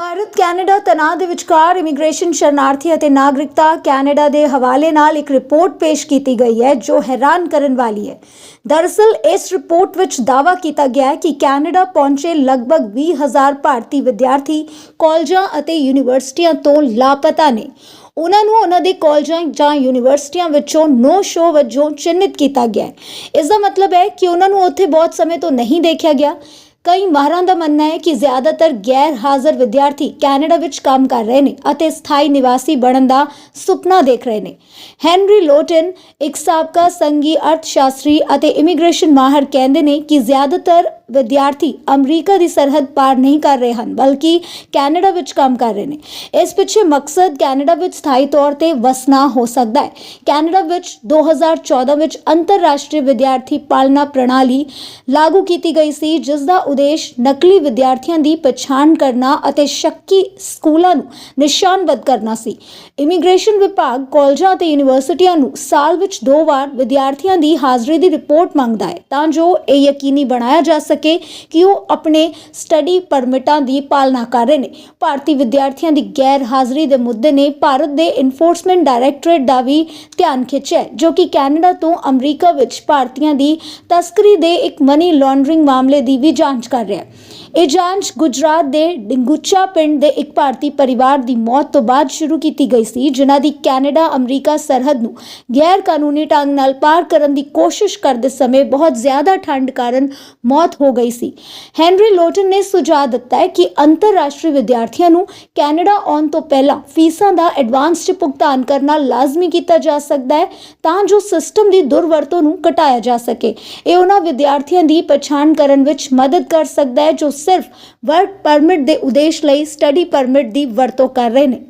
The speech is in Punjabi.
ਭਾਰਤ ਕੈਨੇਡਾ ਤਣਾਅ ਦੇ ਵਿਚਕਾਰ ਇਮੀਗ੍ਰੇਸ਼ਨ ਸ਼ਰਨਾਰਥੀ ਅਤੇ ਨਾਗਰਿਕਤਾ ਕੈਨੇਡਾ ਦੇ ਹਵਾਲੇ ਨਾਲ ਇੱਕ ਰਿਪੋਰਟ ਪੇਸ਼ ਕੀਤੀ ਗਈ ਹੈ, ਜੋ ਹੈਰਾਨ ਕਰਨ ਵਾਲੀ ਹੈ। ਦਰਅਸਲ, ਇਸ ਰਿਪੋਰਟ ਵਿੱਚ ਦਾਅਵਾ ਕੀਤਾ ਗਿਆ ਹੈ ਕਿ ਕੈਨੇਡਾ ਪਹੁੰਚੇ ਲਗਭਗ 20000 ਭਾਰਤੀ ਵਿਦਿਆਰਥੀ ਕਾਲਜਾਂ ਅਤੇ ਯੂਨੀਵਰਸਿਟੀਆਂ ਤੋਂ ਲਾਪਤਾ ਨੇ। ਉਹਨਾਂ ਨੂੰ ਉਹਨਾਂ ਦੇ ਕਾਲਜਾਂ ਜਾਂ ਯੂਨੀਵਰਸਿਟੀਆਂ ਵਿੱਚੋਂ ਨੋ ਸ਼ੋ ਵਜੋਂ ਚਿੰਨਿਤ ਕੀਤਾ ਗਿਆ ਹੈ। ਇਸ ਦਾ ਮਤਲਬ ਹੈ ਕਿ ਉਹਨਾਂ ਨੂੰ ਉੱਥੇ ਬਹੁਤ ਸਮੇਂ ਤੋਂ ਨਹੀਂ ਦੇਖਿਆ ਗਿਆ। ਕਈ ਮਾਹਰਾਂ ਦਾ ਮੰਨਣਾ ਹੈ ਕਿ ਜ਼ਿਆਦਾਤਰ ਗੈਰ ਹਾਜ਼ਰ ਵਿਦਿਆਰਥੀ ਕੈਨੇਡਾ ਵਿੱਚ ਕੰਮ ਕਰ ਰਹੇ ਨੇ ਅਤੇ ਸਥਾਈ ਨਿਵਾਸੀ ਬਣਨ ਦਾ ਸੁਪਨਾ ਦੇਖ ਰਹੇ ਨੇ। ਹੈਨਰੀ ਲੋਟਨ, ਇੱਕ ਸਾਬਕਾ ਸੰਘੀ ਅਰਥਸ਼ਾਸਤਰੀ ਅਤੇ ਇਮੀਗ੍ਰੇਸ਼ਨ ਮਾਹਰ ਕਹਿੰਦੇ ਨੇ ਕਿ ਜ਼ਿਆਦਾਤਰ ਵਿਦਿਆਰਥੀ ਅਮਰੀਕਾ ਦੀ ਸਰਹੱਦ ਪਾਰ ਨਹੀਂ ਕਰ ਰਹੇ ਹਨ, ਬਲਕਿ ਕੈਨੇਡਾ ਵਿੱਚ ਕੰਮ ਕਰ ਰਹੇ ਨੇ। ਇਸ ਪਿੱਛੇ ਮਕਸਦ ਕੈਨੇਡਾ ਵਿੱਚ ਸਥਾਈ ਤੌਰ ਤੇ ਵਸਣਾ ਹੋ ਸਕਦਾ ਹੈ। ਕੈਨੇਡਾ ਵਿੱਚ 2014 ਵਿੱਚ ਅੰਤਰਰਾਸ਼ਟਰੀ ਵਿਦਿਆਰਥੀ ਪਾਲਣਾ ਪ੍ਰਣਾਲੀ ਲਾਗੂ ਕੀਤੀ ਗਈ ਸੀ, ਜਿਸ ਦਾ ਉਦੇਸ਼ ਨਕਲੀ ਵਿਦਿਆਰਥੀਆਂ ਦੀ ਪਛਾਣ ਕਰਨਾ ਅਤੇ ਸ਼ੱਕੀ ਸਕੂਲਾਂ ਨੂੰ ਨਿਸ਼ਾਨਬੱਧ ਕਰਨਾ ਸੀ। ਇਮੀਗ੍ਰੇਸ਼ਨ ਵਿਭਾਗ ਕਾਲਜਾਂ ਅਤੇ ਯੂਨੀਵਰਸਿਟੀਆਂ ਨੂੰ ਸਾਲ ਵਿੱਚ ਦੋ ਵਾਰ ਵਿਦਿਆਰਥੀਆਂ ਦੀ ਹਾਜ਼ਰੀ ਦੀ ਰਿਪੋਰਟ ਮੰਗਦਾ ਹੈ, ਤਾਂ ਜੋ ਇਹ ਯਕੀਨੀ ਬਣਾਇਆ ਜਾ ਸਕੇ ਕਿ ਉਹ ਆਪਣੇ ਸਟੱਡੀ ਪਰਮਿਟਾਂ ਦੀ ਪਾਲਣਾ ਕਰ ਰਹੇ ਨੇ। ਭਾਰਤੀ ਵਿਦਿਆਰਥੀਆਂ ਦੀ ਗੈਰ ਹਾਜ਼ਰੀ ਦੇ ਮੁੱਦੇ ਨੇ ਭਾਰਤ ਦੇ ਇਨਫੋਰਸਮੈਂਟ ਡਾਇਰੈਕਟੋਰੇਟ ਦਾ ਵੀ ਧਿਆਨ ਖਿੱਚਿਆ ਜੋ ਕਿ ਕੈਨੇਡਾ ਤੋਂ ਅਮਰੀਕਾ ਵਿੱਚ ਭਾਰਤੀਆਂ ਦੀ ਤਸਕਰੀ ਦੇ ਇੱਕ ਮਨੀ ਲਾਂਡਰਿੰਗ ਮਾਮਲੇ ਦੀ ਵੀ ਜਾਂਚ ਕਰ ਰਿਹਾ ਹੈ। ਇਹ ਜਾਂਚ ਗੁਜਰਾਤ ਦੇ ਡਿੰਗੁਚਾ ਪਿੰਡ ਦੇ ਇੱਕ ਭਾਰਤੀ ਪਰਿਵਾਰ ਦੀ ਮੌਤ ਤੋਂ ਬਾਅਦ ਸ਼ੁਰੂ ਕੀਤੀ ਗਈ ਸੀ, ਜਿਨ੍ਹਾਂ ਦੀ ਕੈਨੇਡਾ, ਅਮਰੀਕਾ ਸਰਹੱਦ ਨੂੰ ਗੈਰ ਕਾਨੂੰਨੀ ਢੰਗ ਨਾਲ ਪਾਰ ਕਰਨ ਦੀ ਕੋਸ਼ਿਸ਼ ਕਰਦੇ ਸਮੇਂ ਬਹੁਤ ਜ਼ਿਆਦਾ ਠੰਡ ਕਾਰਨ ਮੌਤ ਹੋ ਗਈ ਸੀ। ਹੈਨਰੀ ਲੋਟਨ ਨੇ ਸੁਝਾਅ ਦਿੱਤਾ ਹੈ ਕਿ ਅੰਤਰਰਾਸ਼ਟਰੀ ਵਿਦਿਆਰਥੀਆਂ ਨੂੰ ਕੈਨੇਡਾ ਆਉਣ ਤੋਂ ਪਹਿਲਾਂ ਫੀਸਾਂ ਦਾ ਐਡਵਾਂਸ 'ਚ ਭੁਗਤਾਨ ਕਰਨਾ ਲਾਜ਼ਮੀ ਕੀਤਾ ਜਾ ਸਕਦਾ ਹੈ, ਤਾਂ ਜੋ ਸਿਸਟਮ ਦੀ ਦੁਰਵਰਤੋਂ ਨੂੰ ਘਟਾਇਆ ਜਾ ਸਕੇ। ਇਹ ਉਹਨਾਂ ਵਿਦਿਆਰਥੀਆਂ ਦੀ ਪਛਾਣ ਕਰਨ ਵਿੱਚ ਮਦਦ ਕਰ ਸਕਦਾ ਹੈ, ਜੋ ਸਿਰਫ ਵਰਕ ਪਰਮਿਟ ਦੇ ਉਦੇਸ਼ ਲਈ ਸਟੱਡੀ ਪਰਮਿਟ ਦੀ ਵਰਤੋਂ ਕਰ ਰਹੇ ਨੇ।